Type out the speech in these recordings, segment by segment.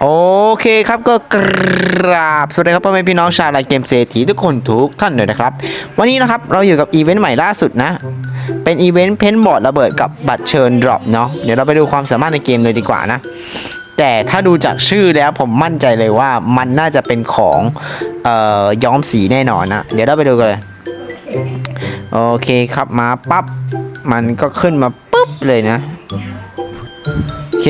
โอเคครับก็กราบสวัสดีครับพ่อแม่พี่น้องชาวไลน์เกมเศรษฐีทุกคนทุกท่านเลยนะครับ วันนี้นะครับเราอยู่กับอีเวนต์ใหม่ล่าสุดนะ เป็นอีเวนต์เพนบอร์ดระเบิดกับบัตรเชิญดรอปเนาะเดี๋ยวเราไปดูความสามารถในเกมเลยดีกว่านะ แต่ถ้าดูจากชื่อแล้วผมมั่นใจเลยว่ามันน่าจะเป็นของเอ่อย้อมสีแน่นอนนะเดี๋ยวเราไปดูกันเลยโอเคครับมาปั๊บมันก็ขึ้นมาปุ๊บเลยนะ อเค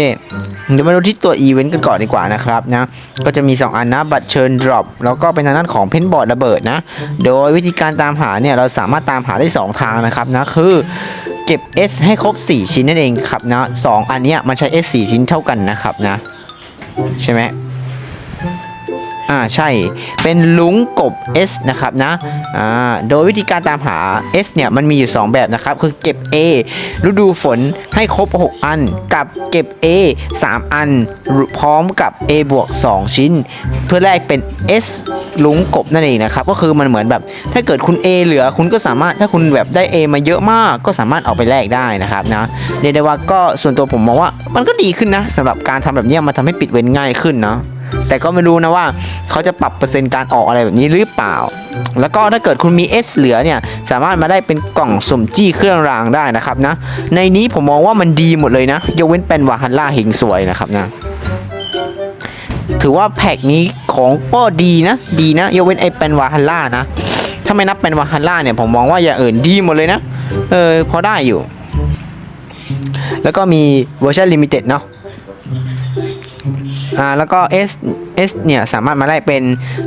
เดี๋ยวมาดูที่ตัวอีเวนต์กันก่อนดีกว่านะครับนะก็จะมี 2 อันนะบัตรเชิญดรอปแล้วก็เป็นทางด้านของเพนบอร์ดระเบิดนะ โดยวิธีการตามหาเนี่ยเราสามารถตามหาได้ 2 ทางนะครับนะคือเก็บ S ให้ครบ 4 ชิ้นนั่นเองครับนะสองอันเนี้ยมันใช้ S 4 ชิ้นเท่ากันนะครับนะ ใช่ไหม อ่าใช่เป็นลุงกบ S นะครับนะอ่าโดยวิธีการตามหา S เนี่ยมันมีอยู่ 2 แบบนะครับ คือเก็บ A ฤดูฝนให้ครบ 6 อัน กับเก็บ A 3 อัน พร้อมกับ A บวก 2 ชิ้น เพื่อแลกเป็น S ลุงกบนั่นเองนะครับ ก็คือมันเหมือนแบบถ้าเกิดคุณ A เหลือคุณก็สามารถถ้าคุณแบบได้ A มาเยอะมากก็สามารถเอาไปแลกได้นะครับนะเรียกได้ว่าก็ส่วนตัวผมมองว่ามันก็ดีขึ้นนะสำหรับการทำแบบนี้มันทำให้ปิดเว้นง่ายขึ้นเนาะ แต่ก็ไม่รู้นะว่าเขาจะปรับเปอร์เซ็นต์การออกอะไรแบบนี้หรือเปล่า แล้วก็ถ้าเกิดคุณมี S เหลือเนี่ยสามารถมาได้เป็นกล่องสุ่มจี้เครื่องรางได้นะครับนะ ในนี้ผมมองว่ามันดีหมดเลยนะ ยกเว้นเป็นวาฮันล่าเฮงสวยนะครับนะ ถือว่าแพ็กนี้ของก็ดีนะ ดีนะ ยกเว้นไอเป็นวาฮันล่านะ ถ้าไม่นับเป็นวาฮันล่าเนี่ยผมมองว่าอย่างอื่นดีหมดเลยนะ เออพอได้อยู่ แล้วก็มีเวอร์ชันลิมิเต็ดเนาะ อ่าแล้วก็ S S เนี่ยสามารถมาได้เป็น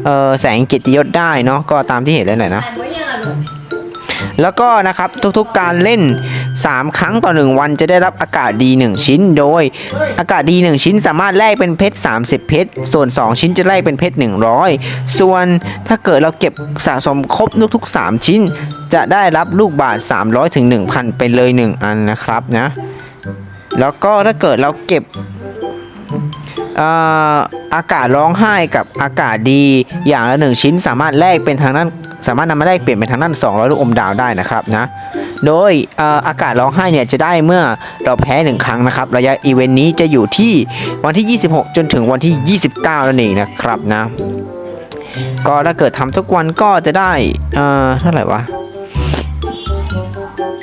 เอ่อแสงเกียรติยศได้เนาะก็ตามที่เห็นเลยหน่อยนะอ่านไว้ยังอะลูกแล้วก็นะครับทุกๆการเล่น 3 ครั้งต่อ 1 วันจะได้รับอากาศดี 1 ชิ้น โดยอากาศดี 1 ชิ้นสามารถแลกเป็นเพชร 30 เพชร ส่วน 2 ชิ้นจะแลกเป็นเพชร 100 ส่วนถ้าเกิดเราเก็บสะสมครบทุกๆ 3 ชิ้น จะได้รับลูกบาท 300ถึง1,000 ไปเลย 1 อันนะครับนะ แล้วก็ถ้าเกิดเราเก็บเอากาศร้องไห้กับอากาศดีอย่างละหนึ่งชิ้นสามารถแลกเป็นทางนั้นสามารถนำมาแลกเปลี่ยนเป็นทางนั้น200ลูกอมดาวได้นะครับนะโดยอากาศร้องไห้เนี่ยจะได้เมื่อเราแพ้หนึ่งครั้งนะครับระยะอีเวนต์นี้จะอยู่ที่วันที่ 26 จนถึงวันที่ 29นั่นเองนะครับนะก็ถ้าเกิดทำทุกวันก็จะได้เท่าไหร่วะ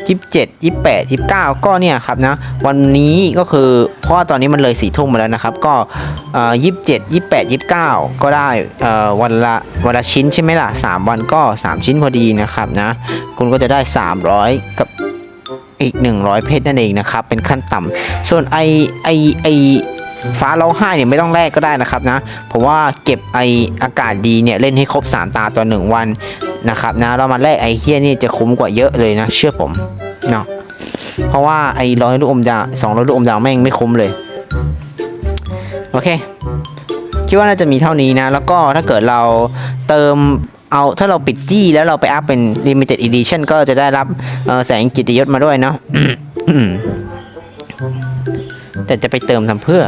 ยี่สิบเจ็ดยี่สิบแปดยี่สิบเก้าก็เนี่ยครับนะวันนี้ก็คือเพราะว่าตอนนี้มันเลยสี่ทุ่มมาแล้วนะครับ ก็ยี่สิบเจ็ดยี่สิบแปดยี่สิบเก้าก็ได้อ่อวันละวันละชิ้นใช่ไหมล่ะสามวันก็สามชิ้นพอดีนะครับนะคุณก็จะได้สามร้อยกับอีก 100 เพชรนั่นเองนะครับ เป็นขั้นต่ำส่วนไอไอไอฟ้าร้องไห้เนี่ยไม่ต้องแลกก็ได้นะครับนะ เพราะว่าเก็บไออากาศดีเนี่ยเล่นให้ครบ 3 ตาต่อ1วัน นะครับนะเรามาแลกไอเฮียนี่จะคุ้มกว่าเยอะเลยนะ เชื่อผมเนาะเพราะว่าไอร้อยลูกอมดาวสองร้อยลูกอมดาวแม่งไม่คุ้มเลย โอเค คิดว่าน่าจะมีเท่านี้นะ แล้วก็ถ้าเกิดเราเติมเอาถ้าเราปิดจี้แล้วเราไปอัพเป็น limited edition ก็จะได้รับแสงกิตติยศมาด้วยเนาะแต่จะไปเติมทำเพื่อ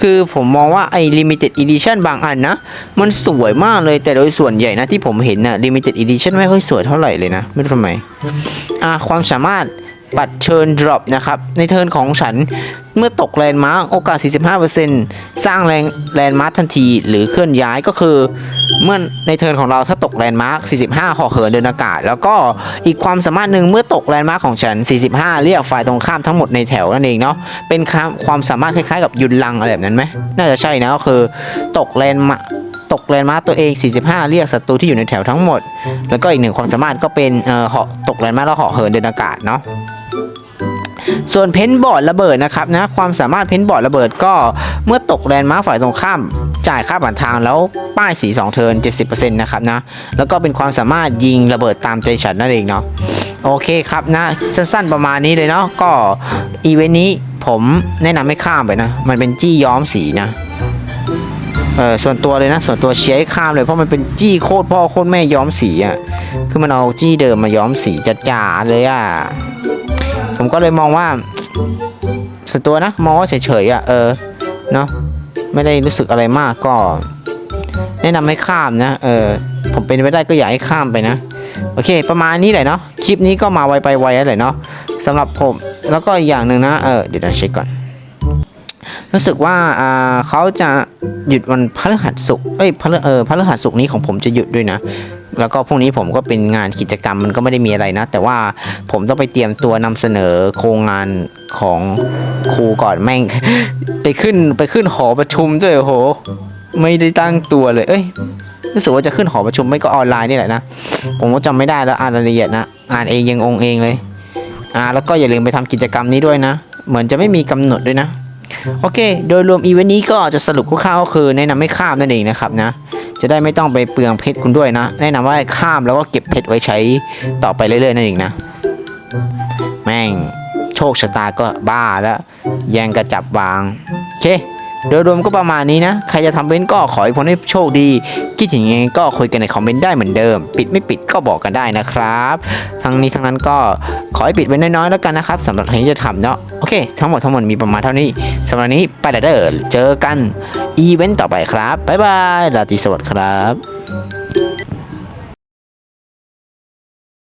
คือผมมองว่าไอ้ limited edition บางอันนะ มันสวยมากเลยแต่โดยส่วนใหญ่นะที่ผมเห็นนะ limited edition ไม่ค่อยสวยเท่าไหร่เลยนะ ไม่รู้ทำไม อะความสามารถ บัตรเชิญ drop นะครับ ในเทิร์นของฉันเมื่อตกแลนด์มาร์กโอกาส 45%สร้างแรงแลนด์มาร์กทันที หรือเคลื่อนย้ายก็คือ เมื่อในเทิร์นของเราถ้าตกแลนด์มาร์ก45ห่อเหินเดินอากาศ แล้วก็อีกความสามารถหนึ่งเมื่อตกแลนด์มาร์กของฉัน 45 เรียกฝ่ายตรงข้ามทั้งหมดในแถวนั่นเองเนาะเป็นความความสามารถคล้ายๆ กับยุนลังอะไรแบบนั้นไหมน่าจะใช่นะก็คือตกแลนด์มาตกแลนด์มาร์กตัวเอง 45 เรียกศัตรูที่อยู่ในแถวทั้งหมด แล้วก็อีกหนึ่งความสามารถก็เป็นเอ่อหาะตกแลนด์มาร์กแล้วหาะเหินเดินอากาศเนาะ ส่วนเพนบอร์ดระเบิดนะครับนะความสามารถเพนบอร์ดระเบิดก็เมื่อตกแลนด์มาร์คฝ่ายตรงข้าม จ่ายค่าผ่านทางแล้วป้ายสี2เทิร์น70%นะครับนะแล้วก็เป็นความสามารถยิงระเบิดตามใจฉันนั่นเองเนาะโอเคครับนะสั้นๆประมาณนี้เลยเนาะก็อีเวนต์นี้ผมแนะนำให้ข้ามไปนะ มันเป็นจี้ย้อมสีนะเออส่วนตัวเลยนะส่วนตัวเชียร์ให้ข้ามเลยเพราะมันเป็นจี้โคตรพ่อโคตรแม่ย้อมสีอะ่ะคือมันเอาจี้เดิมมาย้อมสีจ๋าๆเลยอะ่ะ ผมก็เลยมองว่าส่วนตัวนะมองว่าเฉยๆอะเออเนาะไม่ได้รู้สึกอะไรมากก็ แนะนำให้ข้ามนะเออผมเป็นไปได้ก็อยากให้ข้ามไปนะ โอเค ประมาณนี้แหละเนาะคลิปนี้ก็มาไวไปไวแล้วแหละเนาะสำหรับผมแล้วก็อีกอย่างหนึ่งนะเออเดี๋ยวเราเช็คก่อน รู้สึกว่าอ่าเขาจะหยุดวันพฤหัสศุกร์เอ้ยพฤเออพฤหัสศุกร์นี้ของผมจะหยุดด้วยนะ แล้วก็พรุ่งนี้ผมก็เป็นงานกิจกรรมมันก็ไม่ได้มีอะไรนะ แต่ว่าผมต้องไปเตรียมตัวนำเสนอโครงงานของครูก่อนแม่ง ไปขึ้นไปขึ้นหอประชุมด้วยโห ไม่ได้ตั้งตัวเลย เอ้ยรู้สึกว่าจะขึ้นหอประชุมไม่ก็ออนไลน์นี่แหละนะ ผมก็จำไม่ได้แล้วอ่านรายละเอียดนะ อ่านเองยังองเองเลย อ่า แล้วก็อย่าลืมไปทำกิจกรรมนี้ด้วยนะ เหมือนจะไม่มีกำหนดด้วยนะ โอเค โดยรวมอีเวนต์นี้ก็จะสรุปคร่าวๆคือแนะนำให้ข้ามนั่นเองนะครับนะ จะได้ไม่ต้องไปเปลืองเพชรคุณด้วยนะ แนะนำว่าข้ามแล้วก็เก็บเพชรไว้ใช้ต่อไปเรื่อยๆนั่นเองนะ แม่งโชคชะตาก็บ้าแล้วแยงกระจับวางโอเคโดยรวมก็ประมาณนี้นะ ใครจะทำเว้นก็ขอให้ผลให้โชคดี คิดอย่างไงก็คุยกันในคอมเมนต์ได้เหมือนเดิม ปิดไม่ปิดก็บอกกันได้นะครับ ทั้งนี้ทั้งนั้นก็ขอให้ปิดไว้น้อยๆแล้วกันนะครับสำหรับที่จะทำเนาะ โอเค ทั้งหมดทั้งหมวลมีประมาณเท่านี้สำหรับวันนี้ไปแล้วเด้อเจอกัน อีเวนต์ต่อไปครับบ๊ายบายราตรีสวัสดิ์ครับ